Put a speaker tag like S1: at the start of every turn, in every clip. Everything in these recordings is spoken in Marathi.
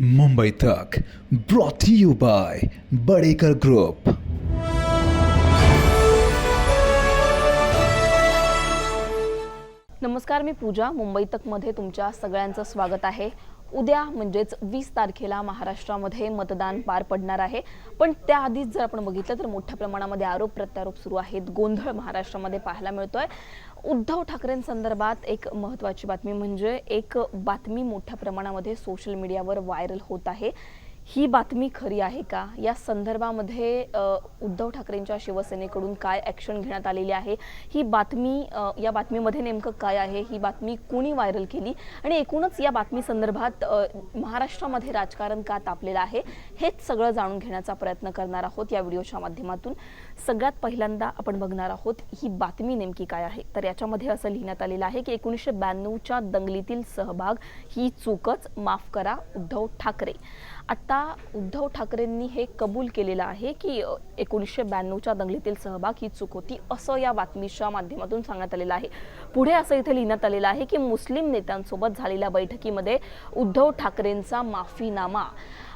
S1: Mumbai Tak brought you by Badekar group
S2: नमस्कार मी पूजा. मुंबई तकमध्ये तुमच्या सगळ्यांचं स्वागत आहे. उद्या म्हणजेच वीस तारखेला महाराष्ट्रामध्ये मतदान पार पडणार आहे. पण त्याआधीच जर आपण बघितलं तर मोठ्या प्रमाणामध्ये आरोप प्रत्यारोप सुरू आहेत. गोंधळ महाराष्ट्रामध्ये पाहायला मिळतोय. उद्धव ठाकरेंसंदर्भात एक महत्त्वाची बातमी म्हणजे एक बातमी मोठ्या प्रमाणामध्ये सोशल मीडियावर व्हायरल होत आहे. ही बातमी खरी आहे का? या संदर्भामध्ये उद्धव ठाकरेंच्या शिवसेनेकडून काय ॲक्शन घेण्यात आलेली आहे? ही बातमी या बातमीमध्ये नेमकं काय आहे? ही बातमी कुणी व्हायरल केली? आणि एकूणच या बातमी संदर्भात महाराष्ट्रामध्ये राजकारण का तापलेलं आहे? हेच सगळं जाणून घेण्याचा प्रयत्न करणार आहोत या व्हिडिओच्या माध्यमातून. सगळ्यात पहिल्यांदा आपण बघणार आहोत ही बातमी नेमकी काय आहे? तर याच्यामध्ये असं लिहिण्यात आलेलं आहे की एकोणीसशे ब्याण्णवच्या दंगलीतील सहभाग ही चूकच माफ करा उद्धव ठाकरे. आत्ता आता उद्धव ठाकरेंनी हे कबूल केलेलं आहे की एकोणीसशे ब्याण्णवच्या दंगलीतील सहभाग ही चूक होती असं या बातमीच्या माध्यमातून सांगण्यात आलेलं आहे. पुढे असं इथे लिहिण्यात आलेलं आहे की मुस्लिम नेत्यांसोबत झालेल्या बैठकीमध्ये उद्धव ठाकरेंचा माफीनामा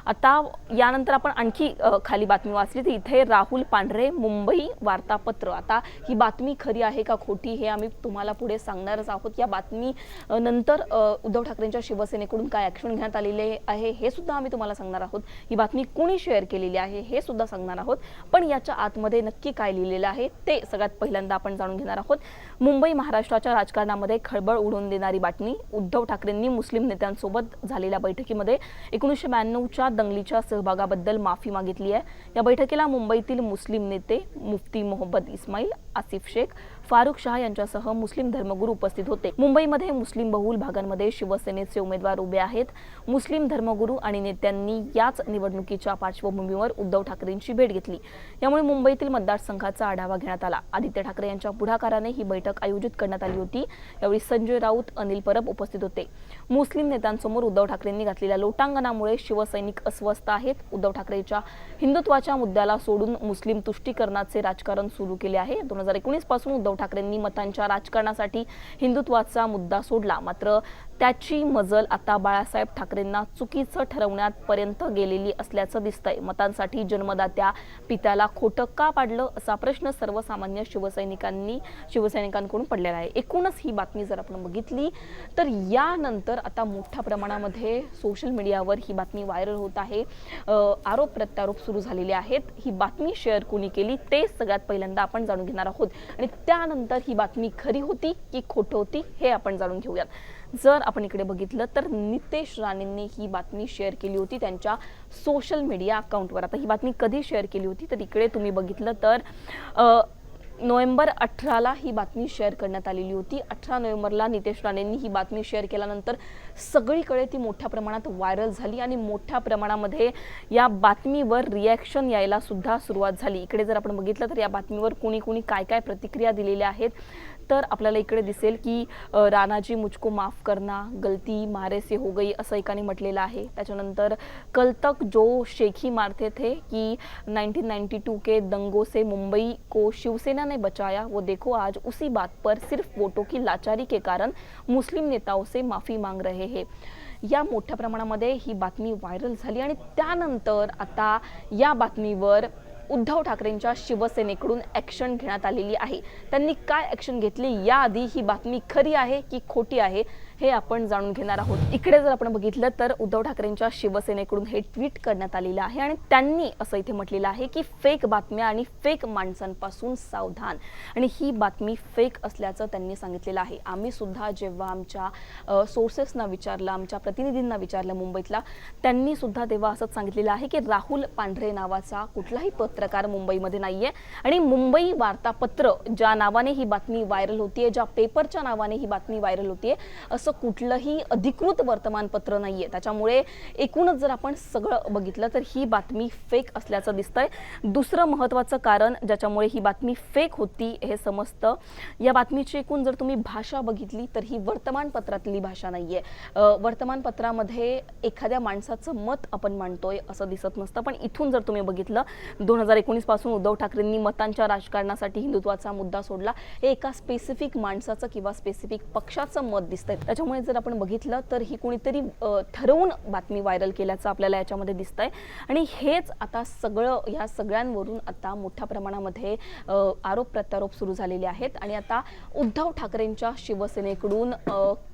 S2: आता यानंतर आपण आणखी खाली बातमी वाचली. तर इथे राहुल पांढरे मुंबई वार्तापत्र. आता ही बातमी खरी आहे का खोटी हे आम्ही तुम्हाला पुढे सांगणारच आहोत. या बातमी नंतर उद्धव ठाकरेंच्या शिवसेनेकडून काय ॲक्शन घेण्यात आलेले आहे हे सुद्धा आम्ही तुम्हाला सांगणार आहोत. ही बातमी कुणी शेअर केलेली आहे हे सुद्धा सांगणार आहोत. पण याच्या आतमध्ये नक्की काय लिहिलेलं आहे ते सगळ्यात पहिल्यांदा आपण जाणून घेणार आहोत. मुंबई महाराष्ट्राच्या राजकारणामध्ये खळबळ उडवून देणारी बातमी उद्धव ठाकरेंनी मुस्लिम नेत्यांसोबत झालेल्या बैठकीमध्ये एकोणीसशे ब्याण्णवच्या दंगलीच्या सहभागाबद्दल माफी मागितली आहे. या बैठकीला मुंबईतील मुस्लिम नेते मुफ्ती मोहम्मद इस्माईल आसिफ शेख फारुख शाह यांच्यासह मुस्लिम धर्मगुरू उपस्थित होते. मुंबईमध्ये मुस्लिम बहुल भागांमध्ये शिवसेनेचे उमेदवार उभे आहेत. मुस्लिम धर्मगुरू आणि नेत्यांनी याच निवडणुकीच्या पार्श्वभूमीवर उद्धव ठाकरेंची भेट घेतली. यामुळे मुंबईतील मतदारसंघाचा आढावा घेण्यात आला. आदित्य ठाकरे यांच्या पुढाकाराने ही बैठक आयोजित करण्यात आली होती. यावेळी संजय राऊत अनिल परब उपस्थित होते. मुस्लिम नेत्यांसमोर उद्धव ठाकरेंनी घातलेल्या लोटांगणामुळे शिवसैनिक अस्वस्थ आहेत. उद्धव ठाकरेच्या हिंदुत्वाच्या मुद्द्याला सोडून मुस्लिम तुष्टीकरणाचे राजकारण सुरू केले आहे. दोन हजार एकोणीसपासून उद्धव ठाकरेंनी मतांच्या राजकारणासाठी हिंदुत्वाचा मुद्दा सोडला. मात्र त्याची मजल आता बाळासाहेब ठाकरेंना चुकीचं ठरवण्यापर्यंत गेलेली असल्याचं दिसतंय. मतांसाठी जन्मदात्या पित्याला खोटं का पाडलं असा प्रश्न सर्वसामान्य शिवसैनिकांनी शिवसैनिकांकडून पडलेला आहे. एकूणच ही बातमी जर आपण बघितली तर यानंतर आता मोठ्या प्रमाणामध्ये सोशल मीडियावर ही बातमी व्हायरल होत आहे. आरोप प्रत्यारोप सुरू झालेले आहेत. ही बातमी शेअर कोणी केली ते सगळ्यात पहिल्यांदा आपण जाणून घेणार आहोत. आणि त्यानंतर ही बातमी खरी होती की खोटं होती हे आपण जाणून घेऊयात. जर आपण इकडे बघितलं तर नितेश राणेंनी ही बातमी शेअर केली होती त्यांच्या सोशल मीडिया अकाउंटवर आता ही बातमी कधी शेअर केली होती? तर इकडे तुम्ही बघितलं तर नोव्हेंबर अठराला ही बातमी शेअर करण्यात आलेली होती. अठरा नोव्हेंबरला नितेश राणेंनी ही बातमी शेअर केल्यानंतर सगळीकडे ती मोठ्या प्रमाणात व्हायरल झाली आणि मोठ्या प्रमाणामध्ये या बातमीवर रिॲक्शन यायला सुद्धा सुरुवात झाली. इकडे जर आपण बघितलं तर या बातमीवर कुणी कुणी काय काय प्रतिक्रिया दिलेल्या आहेत तर आपल्याला इकडे दिसेल की राणाजी रानाजी मुझको माफ करना गलती मारे से हो गई असं एकाने म्हटलेलं आहे. त्याच्यानंतर कल तक जो शेखी मारते थे की 1992 के दंगों से मुंबई को शिवसेना ने बचाया वो देखो आज उसी बात पर सिर्फ वोटों की लाचारी के कारण मुस्लिम नेताओं से माफी मांग रहे हैं। या मोठ्या प्रमाणामध्ये ही बातमी व्हायरल झाली आणि त्यानंतर आता या बातमीवर उद्धव ठाकरेंच्या शिवसेनेकडून ॲक्शन घेण्यात आलेली आहे. त्यांनी काय ॲक्शन घेतली? याआधी ही बातमी खरी आहे की खोटी आहे? हे आपण जाणून घेणार आहोत. इकडे जर आपण बघितलं तर उद्धव ठाकरेंच्या शिवसेनेकडून हे ट्विट करण्यात आलेलं आहे आणि त्यांनी असं इथे म्हटलेलं आहे की फेक बातम्या आणि फेक माणसांपासून सावधान. आणि ही बातमी फेक असल्याचं त्यांनी सांगितलेलं आहे. आम्ही सुद्धा जेव्हा आमच्या सोर्सेसना विचारलं आमच्या प्रतिनिधींना विचारलं मुंबईतला त्यांनी सुद्धा तेव्हा असंच सांगितलेलं आहे की राहुल पांढरे नावाचा कुठलाही पत्रकार मुंबईमध्ये नाहीये. आणि मुंबई वार्तापत्र ज्या नावाने ही बातमी व्हायरल होतीये ज्या पेपरच्या नावाने ही बातमी व्हायरल होतीये असं कुठलंही अधिकृत वर्तमानपत्र नाहीये. त्याच्यामुळे एकूणच जर आपण सगळं बघितलं तर ही बातमी फेक असल्याचं दिसतंय. दुसरं महत्त्वाचं कारण ज्याच्यामुळे ही बातमी फेक होती हे समजतं. या बातमीची एकूण जर तुम्ही भाषा बघितली तर ही वर्तमानपत्रातली भाषा नाहीये. आहे वर्तमानपत्रामध्ये एखाद्या माणसाचं मत आपण मांडतोय असं दिसत नसतं. पण इथून जर तुम्ही बघितलं दोन हजार एकोणीसपासून उद्धव ठाकरेंनी मतांच्या राजकारणासाठी हिंदुत्वाचा मुद्दा सोडला. हे एका स्पेसिफिक माणसाचं किंवा स्पेसिफिक पक्षाचं मत दिसतंय. त्याच्यामुळे जर आपण बघितलं तर ही कुणीतरी ठरवून बातमी व्हायरल केल्याचं आपल्याला याच्यामध्ये दिसतंय. आणि हेच आता सगळं ह्या सगळ्यांवरून आता मोठ्या प्रमाणामध्ये आरोप प्रत्यारोप सुरू झालेले आहेत. आणि आता उद्धव ठाकरेंच्या शिवसेनेकडून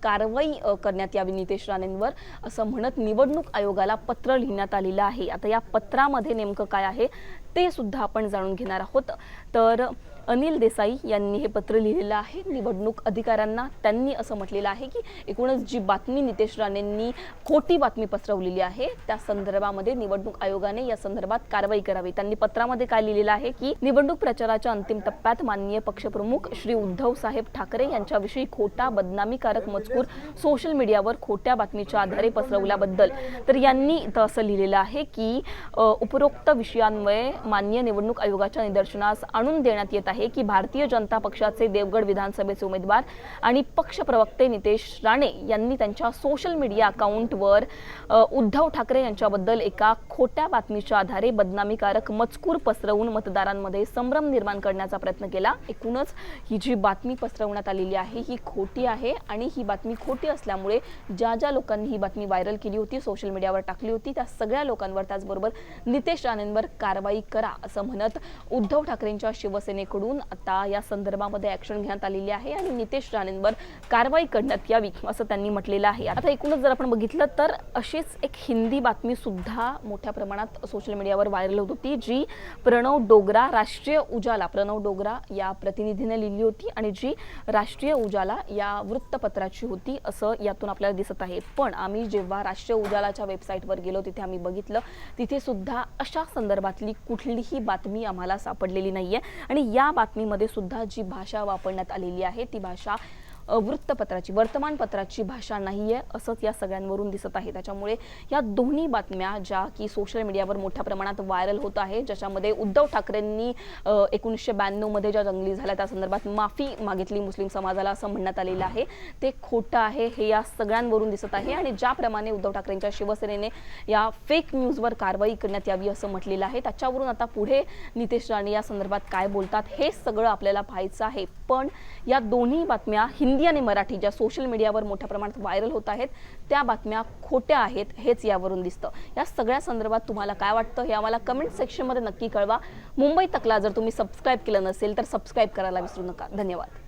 S2: कारवाई करण्यात यावी नितेश राणेंवर असं म्हणत निवडणूक आयोगाला पत्र लिहिण्यात आलेलं आहे. आता या पत्रामध्ये नेमकं काय आहे ते सुद्धा आपण जाणून घेणार आहोत. तर अनिल देसाई यांनी हे पत्र लिहिलेलं आहे. निवडणूक अधिकाऱ्यांना त्यांनी असं म्हटलेलं आहे की एकूणच जी बातमी नितेश राणेंनी खोटी बातमी पसरवलेली आहे त्या संदर्भामध्ये निवडणूक आयोगाने या संदर्भात कारवाई करावी. त्यांनी पत्रामध्ये काय लिहिलेलं आहे की निवडणूक प्रचाराच्या अंतिम टप्प्यात माननीय पक्षप्रमुख श्री उद्धव साहेब ठाकरे यांच्याविषयी खोटा बदनामीकारक मजकूर सोशल मीडियावर खोट्या बातमीच्या आधारे पसरवल्याबद्दल. तर यांनी इथं असं लिहिलेलं आहे की उपरोक्त विषयांमुळे मान्य निवडणूक आयोगाच्या निदर्शनास आणून देण्यात येत आहे. की भारतीय जनता पक्षाचे देवगड विधानसभेचे उमेदवार आणि पक्ष प्रवक्ते नितेश राणे यांनी त्यांच्या सोशल मीडिया अकाउंटवर उद्धव ठाकरे यांच्याबद्दल एका खोट्या बातमीच्या आधारे बदनामीकारक मजकूर पसरवून मतदारांमध्ये संभ्रम निर्माण करण्याचा प्रयत्न केला. एकूणच ही जी बातमी पसरवण्यात आलेली आहे ही खोटी आहे आणि ही बातमी खोटी असल्यामुळे ज्या ज्या लोकांनी ही बातमी व्हायरल केली होती सोशल मीडियावर टाकली होती त्या सगळ्या लोकांवर त्याचबरोबर नितेश राणेंवर कारवाई करा असं म्हणत उद्धव ठाकरेंच्या शिवसेनेकडून आता या संदर्भामध्ये ऍक्शन घेण्यात आलेली आहे आणि नितेश राणेंवर कारवाई करण्यात यावी असं त्यांनी म्हटलेलं आहे. आता एकूणच जर आपण बघितलं तर अशीच एक हिंदी बातमी सुद्धा मोठ्या प्रमाणात सोशल मीडियावर व्हायरल होत होती जी प्रणव डोगरा राष्ट्रीय उजाला प्रणव डोगरा या प्रतिनिधीने लिहिली होती आणि जी राष्ट्रीय उजाला या वृत्तपत्राची होती असं यातून आपल्याला दिसत आहे. पण आम्ही जेव्हा राष्ट्रीय उजालाच्या वेबसाईटवर गेलो तिथे आम्ही बघितलं तिथे सुद्धा अशा संदर्भातली कुठलीही बातमी आम्हाला सापडलेली नाहीये. आणि या बातमीमध्ये सुद्धा जी भाषा वापरण्यात आलेली आहे ती भाषा वृत्तपत्राची वर्तमानपत्राची भाषा नाही आहे असंच या सगळ्यांवरून दिसत आहे. त्याच्यामुळे या दोन्ही बातम्या ज्या की सोशल मीडियावर मोठ्या प्रमाणात व्हायरल होत आहे ज्याच्यामध्ये उद्धव ठाकरेंनी एकोणीसशे ब्याण्णवमध्ये ज्या जंगली झाल्या त्या संदर्भात माफी मागितली मुस्लिम समाजाला असं म्हणण्यात आलेलं आहे. ते खोटं आहे हे या सगळ्यांवरून दिसत आहे आणि ज्याप्रमाणे उद्धव ठाकरेंच्या शिवसेनेने या फेक न्यूजवर कारवाई करण्यात यावी असं म्हटलेलं आहे. त्याच्यावरून आता पुढे नितेश राणे या संदर्भात काय बोलतात हे सगळं आपल्याला पाहायचं आहे. पण या दोन्ही बातम्या हिंदी आणि मराठी ज्या सोशल मीडियावर मोठ्या प्रमाणात व्हायरल होत आहेत त्या बातम्या खोट्या आहेत हेच यावरून दिसतं. या सगळ्या संदर्भात तुम्हाला काय वाटतं हे आम्हाला कमेंट सेक्शनमध्ये नक्की कळवा. मुंबई तकला जर तुम्ही सबस्क्राईब केलं नसेल तर सबस्क्राईब करायला विसरू नका. धन्यवाद.